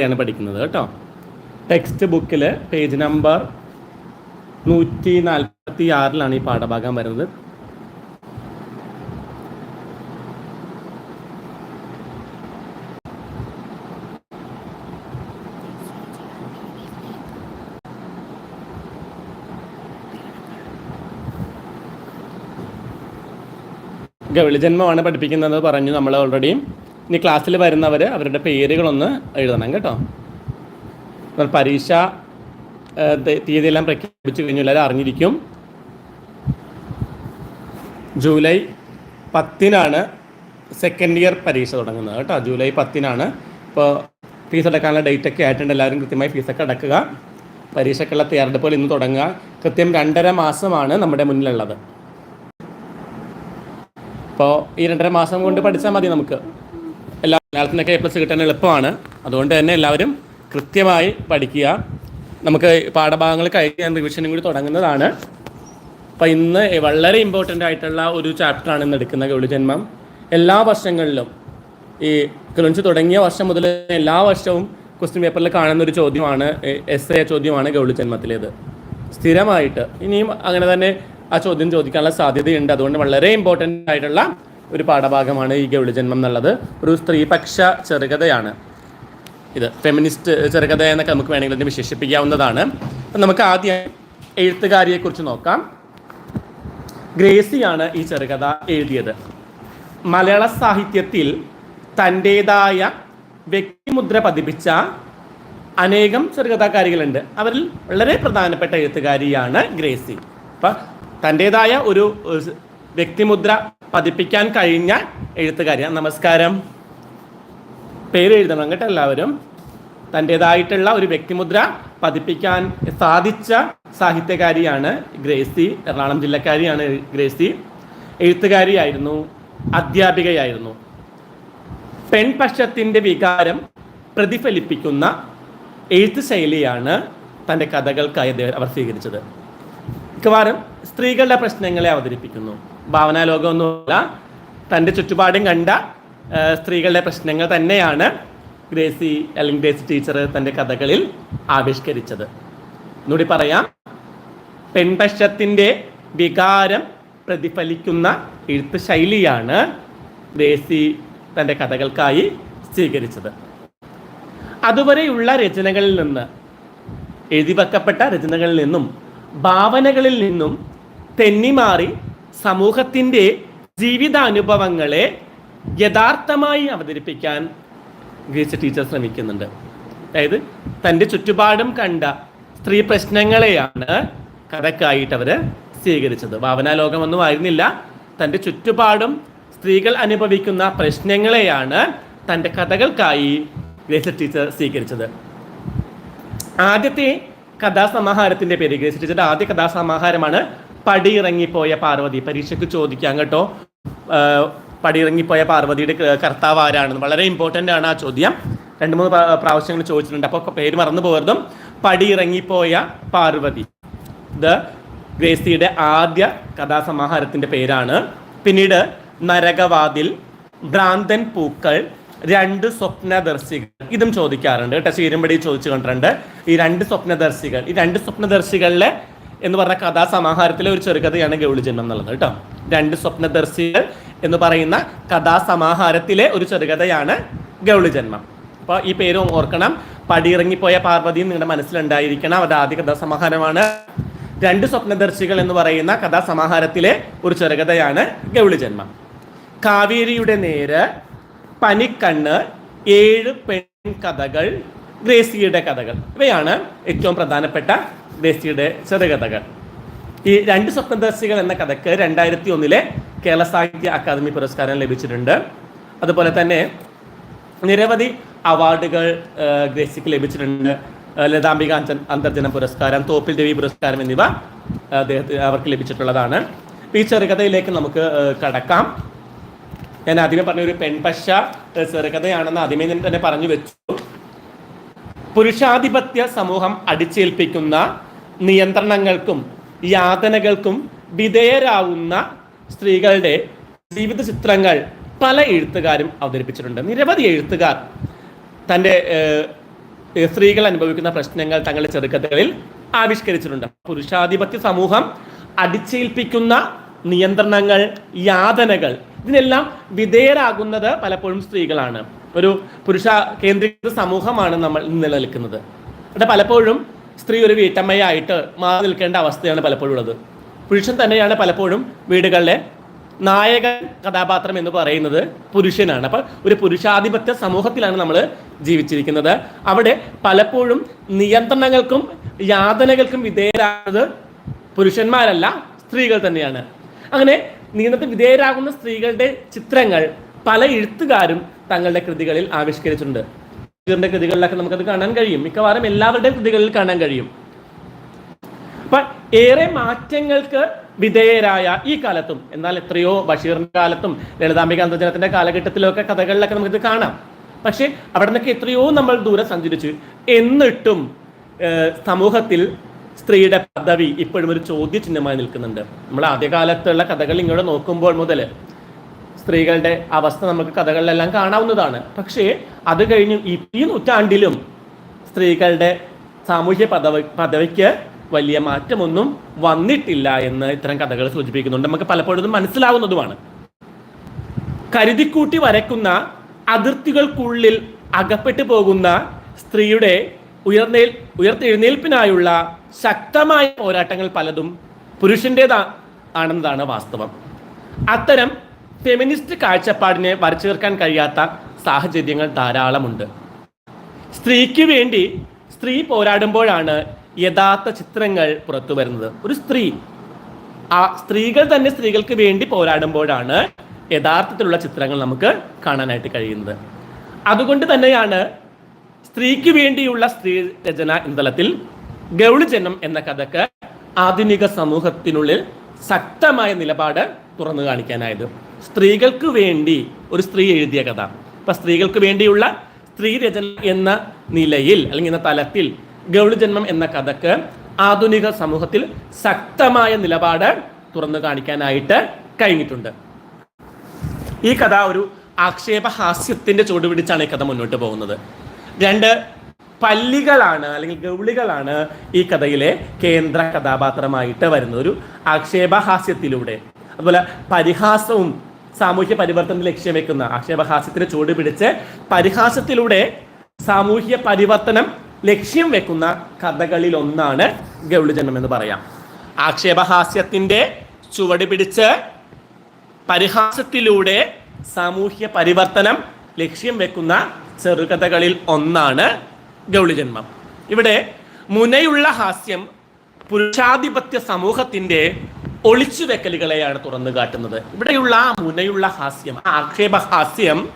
ചെറുകഥയാണ് പഠിക്കുന്നത് കേട്ടോ. ടെക്സ്റ്റ് ബുക്കിൽ പേജ് നമ്പർ നൂറ്റി നാൽപ്പത്തി ആറിലാണ് ഈ പാഠഭാഗം വരുന്നത്. ഗൗളിജന്മമാണ് പഠിപ്പിക്കുന്നത് പറഞ്ഞു നമ്മൾ ഓൾറെഡി ഇനി ക്ലാസ്സിൽ വരുന്നവർ അവരുടെ പേരുകളൊന്ന് എഴുതണം കേട്ടോ. പരീക്ഷ തീയതിയെല്ലാം പ്രഖ്യാപിച്ചു കഴിഞ്ഞു എല്ലാവരും അറിഞ്ഞിരിക്കും. ജൂലൈ പത്തിനാണ് സെക്കൻഡ് ഇയർ പരീക്ഷ തുടങ്ങുന്നത് കേട്ടോ. ജൂലൈ പത്തിനാണ്. ഇപ്പോൾ ഫീസ് അടക്കാനുള്ള ഡേറ്റ് ഒക്കെ ആയിട്ടുണ്ട്. എല്ലാവരും കൃത്യമായി ഫീസൊക്കെ അടക്കുക. പരീക്ഷയ്ക്കുള്ള തയ്യാറെടുപ്പുകൾ ഇന്ന് തുടങ്ങുക. കൃത്യം രണ്ടര മാസമാണ് നമ്മുടെ മുന്നിലുള്ളത്. അപ്പോൾ ഈ രണ്ടര മാസം കൊണ്ട് പഠിച്ചാൽ മതി നമുക്ക്. എല്ലാ മലയാളത്തിനൊക്കെ എ പ്ലസ് കിട്ടാൻ എളുപ്പമാണ്. അതുകൊണ്ട് തന്നെ എല്ലാവരും കൃത്യമായി പഠിക്കുക. നമുക്ക് പാഠഭാഗങ്ങൾ കഴിഞ്ഞ് റിവിഷനും കൂടി തുടങ്ങുന്നതാണ്. അപ്പോൾ ഇന്ന് വളരെ ഇമ്പോർട്ടന്റ് ആയിട്ടുള്ള ഒരു ചാപ്റ്ററാണ് ഇന്ന് എടുക്കുന്ന ഗൗളിജന്മം. എല്ലാ വർഷങ്ങളിലും ഈ കിളിഞ്ച് തുടങ്ങിയ വർഷം മുതൽ എല്ലാ വർഷവും ക്വസ്റ്റ്യൻ പേപ്പറിൽ കാണുന്ന ഒരു ചോദ്യമാണ് എസ് എ ചോദ്യമാണ് ഗൗളിജന്മത്തിലേത്. സ്ഥിരമായിട്ട് ഇനിയും അങ്ങനെ തന്നെ ആ ചോദ്യം ചോദിക്കാനുള്ള സാധ്യതയുണ്ട്. അതുകൊണ്ട് വളരെ ഇമ്പോർട്ടന്റ് ആയിട്ടുള്ള ഒരു പാഠഭാഗമാണ് ഈ ഗൗളിജന്മം എന്നുള്ളത്. ഒരു സ്ത്രീപക്ഷ ചെറുകഥയാണ്. ഇത് ഫെമിനിസ്റ്റ് ചെറുകഥ എന്നൊക്കെ നമുക്ക് വേണമെങ്കിൽ അതിനെ വിശേഷിപ്പിക്കാവുന്നതാണ്. നമുക്ക് ആദ്യം എഴുത്തുകാരിയെക്കുറിച്ച് നോക്കാം. ഗ്രേസിയാണ് ഈ ചെറുകഥ എഴുതിയത്. മലയാള സാഹിത്യത്തിൽ തന്റേതായ വ്യക്തിമുദ്ര പതിപ്പിച്ച അനേകം ചെറുകഥാകാരികളുണ്ട്. അവരിൽ വളരെ പ്രധാനപ്പെട്ട എഴുത്തുകാരിയാണ് ഗ്രേസി. അപ്പം തന്റേതായ ഒരു വ്യക്തിമുദ്ര പതിപ്പിക്കാൻ കഴിഞ്ഞ എഴുത്തുകാരി. നമസ്കാരം. പേര് എഴുതണം കേട്ടോ എല്ലാവരും. തന്റേതായിട്ടുള്ള ഒരു വ്യക്തിമുദ്ര പതിപ്പിക്കാൻ സാധിച്ച സാഹിത്യകാരിയാണ് ഗ്രേസി എറണാകുളം ജില്ലക്കാരിയാണ് ഗ്രേസി. എഴുത്തുകാരിയായിരുന്നു അധ്യാപികയായിരുന്നു. പെൺപക്ഷത്തിന്റെ വികാരം പ്രതിഫലിപ്പിക്കുന്ന എഴുത്ത് ശൈലിയാണ് തന്റെ കഥകൾക്കായി അവർ സ്വീകരിച്ചത്. മിക്കവാറും സ്ത്രീകളുടെ പ്രശ്നങ്ങളെ അവതരിപ്പിക്കുന്നു. ഭാവനാലോകമൊന്നുമല്ല. തന്റെ ചുറ്റുപാടും കണ്ട സ്ത്രീകളുടെ പ്രശ്നങ്ങൾ തന്നെയാണ് ഗ്രേസി അല്ലെങ്കിൽ ഗ്രേസി ടീച്ചർ തന്റെ കഥകളിൽ ആവിഷ്കരിച്ചത്. എന്നുകൂടി പറയാം. പെൺപക്ഷത്തിന്റെ വികാരം പ്രതിഫലിക്കുന്ന എഴുത്ത് ശൈലിയാണ് ഗ്രേസി തന്റെ കഥകൾക്കായി സ്വീകരിച്ചത്. അതുവരെയുള്ള രചനകളിൽ നിന്ന് എഴുതി വെക്കപ്പെട്ട രചനകളിൽ നിന്നും ഭാവനകളിൽ നിന്നും തെന്നിമാറി സമൂഹത്തിന്റെ ജീവിതാനുഭവങ്ങളെ യഥാർത്ഥമായി അവതരിപ്പിക്കാൻ ഗ്രേസ് ടീച്ചർ ശ്രമിക്കുന്നുണ്ട്. അതായത് തന്റെ ചുറ്റുപാടും കണ്ട സ്ത്രീ പ്രശ്നങ്ങളെയാണ് കഥക്കായിട്ട് അവർ സ്വീകരിച്ചത്. ഭാവനാലോകമൊന്നും ആയിരുന്നില്ല. തന്റെ ചുറ്റുപാടും സ്ത്രീകൾ അനുഭവിക്കുന്ന പ്രശ്നങ്ങളെയാണ് തന്റെ കഥകൾക്കായി ഗ്രേസ് ടീച്ചർ സ്വീകരിച്ചത്. ആദ്യത്തെ കഥാസമാഹാരത്തിന്റെ പേര് ഗ്രേസ് ടീച്ചറുടെ ആദ്യ കഥാസമാഹാരമാണ് പടിയിറങ്ങിപ്പോയ പാർവതി. പരീക്ഷയ്ക്ക് ചോദിക്കാം കേട്ടോ. പടിയിറങ്ങിപ്പോയ പാർവതിയുടെ കർത്താവ് ആരാണെന്ന്. വളരെ ഇമ്പോർട്ടന്റ് ആണ് ആ ചോദ്യം. രണ്ട് മൂന്ന് പ്രാവശ്യങ്ങൾ ചോദിച്ചിട്ടുണ്ട്. അപ്പോൾ പേര് മറന്നു പോകരുതും. പടിയിറങ്ങിപ്പോയ പാർവതി. ഇത് ഗ്രേസിയുടെ ആദ്യ കഥാസമാഹാരത്തിന്റെ പേരാണ്. പിന്നീട് നരകവാതിൽ ഭ്രാന്തൻ പൂക്കൾ രണ്ട് സ്വപ്നദർശികൾ. ഇതും ചോദിക്കാറുണ്ട് കേട്ടോ. ശീരമ്പടി ചോദിച്ചു കണ്ടിട്ടുണ്ട്. ഈ രണ്ട് സ്വപ്നദർശികൾ. ഈ രണ്ട് സ്വപ്നദർശികളിലെ എന്ന് പറഞ്ഞ കഥാസമാഹാരത്തിലെ ഒരു ചെറുകഥയാണ് ഗൗളിജന്മം എന്നുള്ളത് കേട്ടോ. രണ്ട് സ്വപ്നദർശികൾ എന്ന് പറയുന്ന കഥാസമാഹാരത്തിലെ ഒരു ചെറുകഥയാണ് ഗൗളിജന്മം. അപ്പോൾ ഈ പേരും ഓർക്കണം. പടിയിറങ്ങിപ്പോയ പാർവതി നിങ്ങളുടെ മനസ്സിലുണ്ടായിരിക്കണം. അത് ആദ്യ കഥാസമാഹാരമാണ്. രണ്ട് സ്വപ്നദർശികൾ എന്ന് പറയുന്ന കഥാസമാഹാരത്തിലെ ഒരു ചെറുകഥയാണ് ഗൗളിജന്മം. കാവേരിയുടെ നേര് പനിക്കണ്ണ് ഏഴ് പെൺ കഥകൾ ഗ്രേസിയുടെ കഥകൾ. ഇവയാണ് ഏറ്റവും പ്രധാനപ്പെട്ട ഗ്രേസിയുടെ ചെറുകഥകൾ ഈ രണ്ട് സ്വപ്നദർശികൾ എന്ന കഥക്ക് രണ്ടായിരത്തി ഒന്നിലെ കേരള സാഹിത്യ അക്കാദമി പുരസ്കാരം ലഭിച്ചിട്ടുണ്ട്. അതുപോലെ തന്നെ നിരവധി അവാർഡുകൾ ഗ്രേസിക്ക് ലഭിച്ചിട്ടുണ്ട്. ലതാംബികാഞ്ചൻ ലതാംബിക അന്തർജന പുരസ്കാരം തോപ്പിൽ ദേവി പുരസ്കാരം എന്നിവ അദ്ദേഹത്തിന് അവർക്ക് ലഭിച്ചിട്ടുള്ളതാണ്. ഈ ചെറുകഥയിലേക്ക് നമുക്ക് കടക്കാം. ഞാൻ ആദ്യമേ പറഞ്ഞ ഒരു പെൺപശ ചെറുകഥയാണെന്ന് ആദ്യമേ തന്നെ പറഞ്ഞു വെച്ചു. പുരുഷാധിപത്യ സമൂഹം അടിച്ചേൽപ്പിക്കുന്ന നിയന്ത്രണങ്ങൾക്കും യാതനകൾക്കും വിധേയരാവുന്ന സ്ത്രീകളുടെ ജീവിത ചിത്രങ്ങൾ പല എഴുത്തുകാരും അവതരിപ്പിച്ചിട്ടുണ്ട്. നിരവധി എഴുത്തുകാർ തന്റെ സ്ത്രീകൾ അനുഭവിക്കുന്ന പ്രശ്നങ്ങൾ തങ്ങളുടെ ചെറുക്കഥകളിൽ ആവിഷ്കരിച്ചിട്ടുണ്ട്. പുരുഷാധിപത്യ സമൂഹം അടിച്ചേൽപ്പിക്കുന്ന നിയന്ത്രണങ്ങൾ യാതനകൾ ഇതിനെല്ലാം വിധേയരാകുന്നത് പലപ്പോഴും സ്ത്രീകളാണ്. ഒരു പുരുഷ കേന്ദ്രീകൃത സമൂഹമാണ് നമ്മൾ നിലനിൽക്കുന്നത്. അവിടെ പലപ്പോഴും സ്ത്രീ ഒരു വീട്ടമ്മയായിട്ട് മാറി നിൽക്കേണ്ട അവസ്ഥയാണ് പലപ്പോഴും ഉള്ളത്. പുരുഷൻ തന്നെയാണ് പലപ്പോഴും വീടുകളിലെ നായക കഥാപാത്രം എന്ന് പറയുന്നത് പുരുഷനാണ്. അപ്പം ഒരു പുരുഷാധിപത്യ സമൂഹത്തിലാണ് നമ്മൾ ജീവിച്ചിരിക്കുന്നത്. അവിടെ പലപ്പോഴും നിയന്ത്രണങ്ങൾക്കും യാതനകൾക്കും വിധേയരാകുന്നത് പുരുഷന്മാരല്ല സ്ത്രീകൾ തന്നെയാണ്. അങ്ങനെ നിയന്ത്രണത്തിന് വിധേയരാകുന്ന സ്ത്രീകളുടെ ചിത്രങ്ങൾ പല എഴുത്തുകാരും തങ്ങളുടെ കൃതികളിൽ ആവിഷ്കരിച്ചിട്ടുണ്ട്. ഷേക്സ്പിയറിന്റെ കൃതികളിലൊക്കെ നമുക്കത് കാണാൻ കഴിയും. മിക്കവാറും എല്ലാവരുടെയും കൃതികളിൽ കാണാൻ കഴിയും. അപ്പൊ ഏറെ മാറ്റങ്ങൾക്ക് വിധേയരായ ഈ കാലത്തും എന്നാൽ എത്രയോ ബഷീറിന്റെ കാലത്തും ലളിതാംബിക അന്തർജനത്തിന്റെ കാലഘട്ടത്തിലൊക്കെ കഥകളിലൊക്കെ നമുക്കിത് കാണാം. പക്ഷെ അവിടെ നിന്നൊക്കെ എത്രയോ നമ്മൾ ദൂരെ സഞ്ചരിച്ചു എന്നിട്ടും സമൂഹത്തിൽ സ്ത്രീയുടെ പദവി ഇപ്പോഴും ഒരു ചോദ്യചിഹ്നമായി നിൽക്കുന്നുണ്ട്. നമ്മൾ ആദ്യകാലത്തുള്ള കഥകൾ ഇങ്ങോട്ട് നോക്കുമ്പോൾ മുതൽ സ്ത്രീകളുടെ അവസ്ഥ നമുക്ക് കഥകളിലെല്ലാം കാണാവുന്നതാണ്. പക്ഷേ അത് കഴിഞ്ഞ് ഈ നൂറ്റാണ്ടിലും സ്ത്രീകളുടെ സാമൂഹ്യ പദവി പദവിക്ക് വലിയ മാറ്റമൊന്നും വന്നിട്ടില്ല എന്ന് ഇത്തരം കഥകൾ സൂചിപ്പിക്കുന്നുണ്ട്. നമുക്ക് പലപ്പോഴും മനസ്സിലാവുന്നതുമാണ്. കരുതിക്കൂട്ടി വരയ്ക്കുന്ന അതിർത്തികൾക്കുള്ളിൽ അകപ്പെട്ടു പോകുന്ന സ്ത്രീയുടെ ഉയർന്നേൽ ഉയർത്തെഴുന്നേൽപ്പിനായുള്ള ശക്തമായ പോരാട്ടങ്ങൾ പലതും പുരുഷന്റെതാ ആണെന്നതാണ് വാസ്തവം. അത്തരം ഫെമിനിസ്റ്റ് കാഴ്ചപ്പാടിനെ വരച്ചു തീർക്കാൻ കഴിയാത്ത സാഹചര്യങ്ങൾ ധാരാളമുണ്ട്. സ്ത്രീക്ക് വേണ്ടി സ്ത്രീ പോരാടുമ്പോഴാണ് യഥാർത്ഥ ചിത്രങ്ങൾ പുറത്തു വരുന്നത്. ഒരു സ്ത്രീ ആ സ്ത്രീകൾ തന്നെ സ്ത്രീകൾക്ക് വേണ്ടി പോരാടുമ്പോഴാണ് യഥാർത്ഥത്തിലുള്ള ചിത്രങ്ങൾ നമുക്ക് കാണാനായിട്ട് കഴിയുന്നത്. അതുകൊണ്ട് തന്നെയാണ് സ്ത്രീക്ക് വേണ്ടിയുള്ള സ്ത്രീ രചന എന്ന തലത്തിൽ ഗൗളിജനം എന്ന കഥക്ക് ആധുനിക സമൂഹത്തിനുള്ളിൽ ശക്തമായ നിലപാട് തുറന്നു കാണിക്കാനായത്. സ്ത്രീകൾക്ക് വേണ്ടി ഒരു സ്ത്രീ എഴുതിയ കഥ. അപ്പം സ്ത്രീകൾക്ക് വേണ്ടിയുള്ള സ്ത്രീ രചന എന്ന നിലയിൽ അല്ലെങ്കിൽ എന്ന തലത്തിൽ ഗൗളിജന്മം എന്ന കഥക്ക് ആധുനിക സമൂഹത്തിൽ ശക്തമായ നിലപാട് തുറന്നു കാണിക്കാനായിട്ട് കഴിഞ്ഞിട്ടുണ്ട്. ഈ കഥ ഒരു ആക്ഷേപഹാസ്യത്തിന്റെ ചുവട് ഈ കഥ മുന്നോട്ട് പോകുന്നത്. രണ്ട് പല്ലികളാണ് അല്ലെങ്കിൽ ഗൗളികളാണ് ഈ കഥയിലെ കേന്ദ്ര കഥാപാത്രമായിട്ട് വരുന്നത്. ഒരു ആക്ഷേപഹാസ്യത്തിലൂടെ അതുപോലെ പരിഹാസവും സാമൂഹ്യ പരിവർത്തനം ലക്ഷ്യം വെക്കുന്ന ആക്ഷേപഹാസ്യത്തിന് ചൂട് പിടിച്ച് പരിഹാസത്തിലൂടെ സാമൂഹ്യ പരിവർത്തനം ലക്ഷ്യം വെക്കുന്ന കഥകളിൽ ഒന്നാണ് ഗൗളിജന്മം എന്ന് പറയാം. ആക്ഷേപഹാസ്യത്തിന്റെ ചുവട് പിടിച്ച് പരിഹാസത്തിലൂടെ സാമൂഹ്യ പരിവർത്തനം ലക്ഷ്യം വെക്കുന്ന ചെറുകഥകളിൽ ഒന്നാണ് ഗൗളിജന്മം. ഇവിടെ മുനയുള്ള ഹാസ്യം പുരുഷാധിപത്യ സമൂഹത്തിന്റെ ഒളിച്ചുവെക്കലുകളെയാണ് തുറന്നു കാട്ടുന്നത്. ഇവിടെയുള്ള ആ മുനയുള്ള ഹാസ്യം ആ ആക്ഷേപ ഹാസ്യം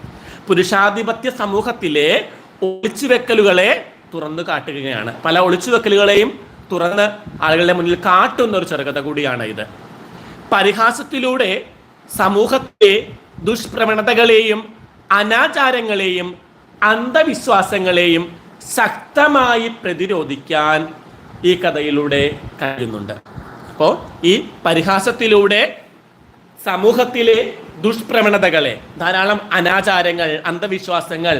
പുരുഷാധിപത്യ സമൂഹത്തിലെ ഒളിച്ചു വെക്കലുകളെ തുറന്നു കാട്ടുകയാണ്. പല ഒളിച്ചു വെക്കലുകളെയും തുറന്ന് ആളുകളുടെ മുന്നിൽ കാട്ടുന്ന ഒരു ചെറുകഥ കൂടിയാണ് ഇത്. പരിഹാസത്തിലൂടെ സമൂഹത്തെ ദുഷ്പ്രവണതകളെയും അനാചാരങ്ങളെയും അന്ധവിശ്വാസങ്ങളെയും ശക്തമായി പ്രതിരോധിക്കാൻ ഈ കഥയിലൂടെ കഴിയുന്നുണ്ട്. അപ്പോൾ ഈ പരിഹാസത്തിലൂടെ സമൂഹത്തിലെ ദുഷ്പ്രവണതകളെ ധാരാളം അനാചാരങ്ങൾ അന്ധവിശ്വാസങ്ങൾ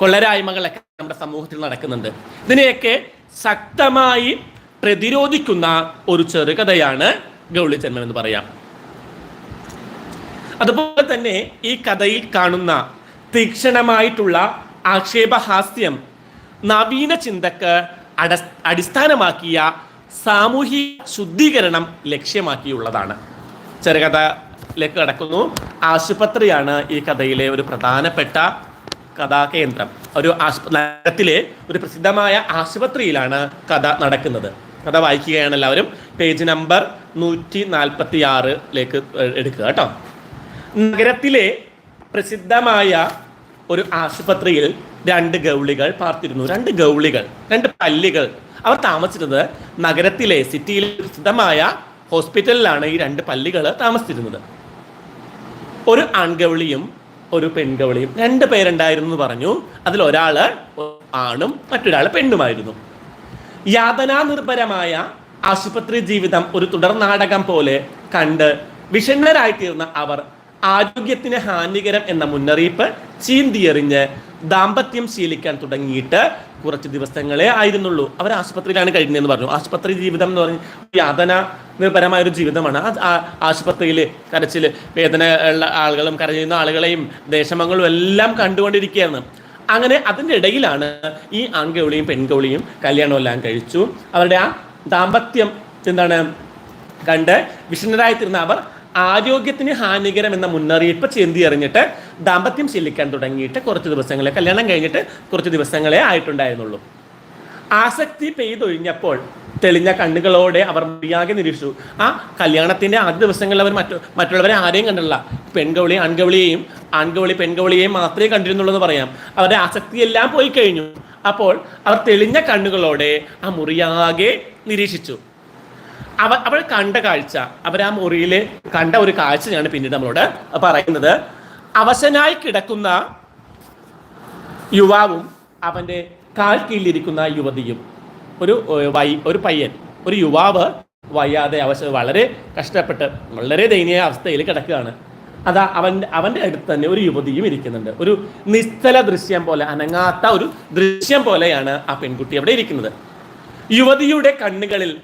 കൊള്ളരായ്മകളൊക്കെ നമ്മുടെ സമൂഹത്തിൽ നടക്കുന്നുണ്ട്. ഇതിനെയൊക്കെ ശക്തമായി പ്രതിരോധിക്കുന്ന ഒരു ചെറുകഥയാണ് ഗൗളിചന്മൻ എന്ന് പറയാം. അതുപോലെ തന്നെ ഈ കഥയിൽ കാണുന്ന തീക്ഷണമായിട്ടുള്ള ആക്ഷേപഹാസ്യം നവീന ചിന്തക്ക് അട അടിസ്ഥാനമാക്കിയ സാമൂഹിക ശുദ്ധീകരണം ലക്ഷ്യമാക്കിയുള്ളതാണ്. ചെറുകഥയിലേക്ക് കടക്കുന്നു. ആശുപത്രിയാണ് ഈ കഥയിലെ ഒരു പ്രധാനപ്പെട്ട കഥാകേന്ദ്രം. ഒരു നഗരത്തിലെ ഒരു പ്രസിദ്ധമായ ആശുപത്രിയിലാണ് കഥ നടക്കുന്നത്. കഥ വായിക്കുകയാണ് എല്ലാവരും. പേജ് നമ്പർ നൂറ്റി നാൽപ്പത്തി ആറിലേക്ക് എടുക്കുക കേട്ടോ. നഗരത്തിലെ പ്രസിദ്ധമായ ഒരു ആശുപത്രിയിൽ രണ്ട് ഗൗളികൾ പാർത്തിരുന്നു. രണ്ട് ഗൗളികൾ രണ്ട് പല്ലികൾ. അവർ താമസിച്ചിരുന്നത് നഗരത്തിലെ സിറ്റിയിൽ സ്ഥിതമായ ഹോസ്പിറ്റലിലാണ് ഈ രണ്ട് പല്ലികൾ താമസിച്ചിരുന്നത്. ഒരു ആൺഗൗളിയും ഒരു പെൺഗൗളിയും രണ്ട് പേരുണ്ടായിരുന്നു എന്ന് പറഞ്ഞു. അതിൽ ഒരാൾ ആണും മറ്റൊരാൾ പെണ്ണുമായിരുന്നു. യാതനാനിർഭരമായ ആശുപത്രി ജീവിതം ഒരു തുടർ നാടകം പോലെ കണ്ട് വിഷണ്ണരായിത്തീർന്ന അവർ ആരോഗ്യത്തിന് ഹാനികരം എന്ന മുന്നറിയിപ്പ് ചീന്തിയെറിഞ്ഞ് ദാമ്പത്യം ശീലിക്കാൻ തുടങ്ങിയിട്ട് കുറച്ച് ദിവസങ്ങളെ ആയിരുന്നുള്ളൂ. അവർ ആശുപത്രിയിലാണ് കഴിഞ്ഞതെന്ന് പറഞ്ഞു. ആശുപത്രി ജീവിതം എന്ന് പറഞ്ഞ് യാതന നിർഭരമായ ഒരു ജീവിതമാണ് ആ ആശുപത്രിയിൽ കരച്ചിൽ വേദന ഉള്ള ആളുകളും കരയുന്ന ആളുകളെയും ദേശമങ്ങളും എല്ലാം കണ്ടുകൊണ്ടിരിക്കുകയാണ്. അങ്ങനെ അതിന്റെ ഇടയിലാണ് ഈ ആൺകൗളിയും പെൺകൗളിയും കല്യാണമെല്ലാം കഴിച്ചു. അവരുടെ ആ ദാമ്പത്യം എന്താണ്? കണ്ട് വിഷ്ണുരായിത്തീർന്ന അവർ ആരോഗ്യത്തിന് ഹാനികരം എന്ന മുന്നറിയിപ്പ് ചെന്തി എറിഞ്ഞിട്ട് ദാമ്പത്യം ശീലിക്കാൻ തുടങ്ങിയിട്ട് കുറച്ച് ദിവസങ്ങളെ കല്യാണം കഴിഞ്ഞിട്ട് കുറച്ച് ദിവസങ്ങളെ ആയിട്ടുണ്ടായിരുന്നുള്ളൂ. ആസക്തി പെയ്തൊഴിഞ്ഞപ്പോൾ തെളിഞ്ഞ കണ്ണുകളോടെ അവർ മതിയാകെ നിരീക്ഷിച്ചു. ആ കല്യാണത്തിന്റെ ആദ്യ ദിവസങ്ങളിൽ അവർ മറ്റു മറ്റുള്ളവരെ ആരെയും കണ്ടില്ല പെൺകവളി ആൺകവളിയെയും ആൺകവളി പെൺകവളിയെയും മാത്രമേ കണ്ടിരുന്നുള്ളൂ എന്ന് പറയാം. അവരുടെ ആസക്തിയെല്ലാം പോയി കഴിഞ്ഞു. അപ്പോൾ അവർ തെളിഞ്ഞ കണ്ണുകളോടെ ആ മുറിയാകെ നിരീക്ഷിച്ചു. അവ അവൾ കണ്ട കാഴ്ച അവർ ആ മുറിയിൽ കണ്ട ഒരു കാഴ്ചയാണ് പിന്നീട് നമ്മളോട് പറയുന്നത്. അവശനായി കിടക്കുന്ന യുവാവും അവന്റെ കാൽ കീഴിലിരിക്കുന്ന യുവതിയും. ഒരു വൈ ഒരു പയ്യൻ ഒരു യുവാവ് വയ്യാതെ അവശ വളരെ കഷ്ടപ്പെട്ട് വളരെ ദയനീയ അവസ്ഥയിൽ കിടക്കുകയാണ്. അതാ അവന്റെ അവന്റെ അടുത്ത് തന്നെ ഒരു യുവതിയും ഇരിക്കുന്നുണ്ട്. ഒരു നിസ്തല ദൃശ്യം പോലെ അനങ്ങാത്ത ഒരു ദൃശ്യം പോലെയാണ് ആ പെൺകുട്ടി അവിടെ ഇരിക്കുന്നത്. യുവതിയുടെ കണ്ണുകളിൽ